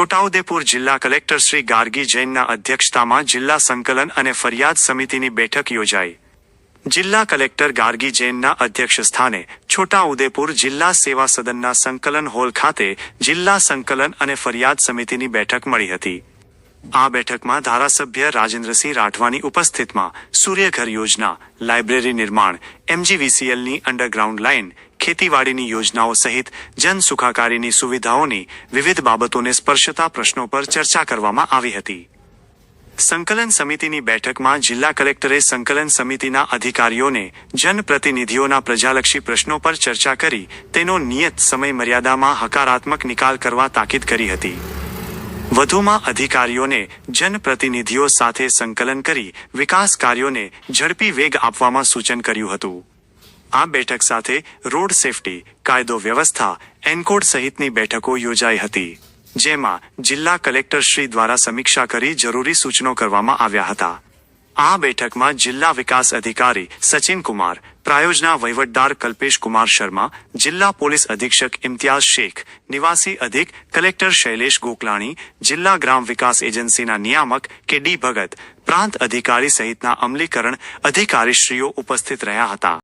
છોટાઉદેપુર જિલ્લા કલેક્ટર શ્રી ગાર્ગી જૈનના અધ્યક્ષતામાં જિલ્લા સંકલન અને ફરિયાદ સમિતિની બેઠક યોજાઈ. જિલ્લા કલેક્ટર ગાર્ગી જૈનના અધ્યક્ષસ્થાને છોટાઉદેપુર જિલ્લા સેવા સદનના સંકલન હોલ ખાતે જિલ્લા સંકલન અને ફરિયાદ સમિતિની બેઠક મળી હતી. આ બેઠકમાં ધારાસભ્ય રાજેન્દ્રસિંહ રાઠવાની ઉપસ્થિતમાં સૂર્યઘર યોજના, લાઇબ્રેરી નિર્માણ, એમજીવીસીએલની અંડરગ્રાઉન્ડ લાઇન ખેતીવાડીની યોજનાઓ સહિત જન સુખાકારીની સુવિધાઓની વિવિધ બાબતોને સ્પર્શતા પ્રશ્નો પર ચર્ચા કરવામાં આવી હતી. સંકલન સમિતિની બેઠકમાં જિલ્લા કલેક્ટરે સંકલન સમિતિના અધિકારીઓને જનપ્રતિનિધિઓના પ્રજાલક્ષી પ્રશ્નો પર ચર્ચા કરી તેનો નિયત સમય મર્યાદામાં હકારાત્મક નિકાલ કરવા તાકીદ કરી હતી. વધુમાં અધિકારીઓને જનપ્રતિનિધિઓ સાથે સંકલન કરી વિકાસ કાર્યોને ઝડપી વેગ આપવામાં સૂચન કર્યું હતું. આ બેઠક સાથે રોડ સેફટી, કાયદો વ્યવસ્થા, એનકોડ સહિતની બેઠકો યોજાઈ હતી, જેમાં જિલ્લા કલેક્ટર શ્રી દ્વારા સમીક્ષા કરી જરૂરી સૂચનો કરવામાં આવ્યા હતા. આ બેઠકમાં જિલ્લા વિકાસ અધિકારી સચિન કુમાર, પ્રાયોજના વહીવટદાર કલ્પેશ કુમાર શર્મા, જિલ્લા પોલીસ અધિક્ષક ઇમ્તિયાઝ શેખ, નિવાસી અધિક કલેક્ટર શૈલેષ ગોકલાણી, જિલ્લા ગ્રામ વિકાસ એજન્સીના નિયામક કે ડી ભગત, પ્રાંત અધિકારી સહિતના અમલીકરણ અધિકારીશ્રીઓ ઉપસ્થિત રહ્યા હતા.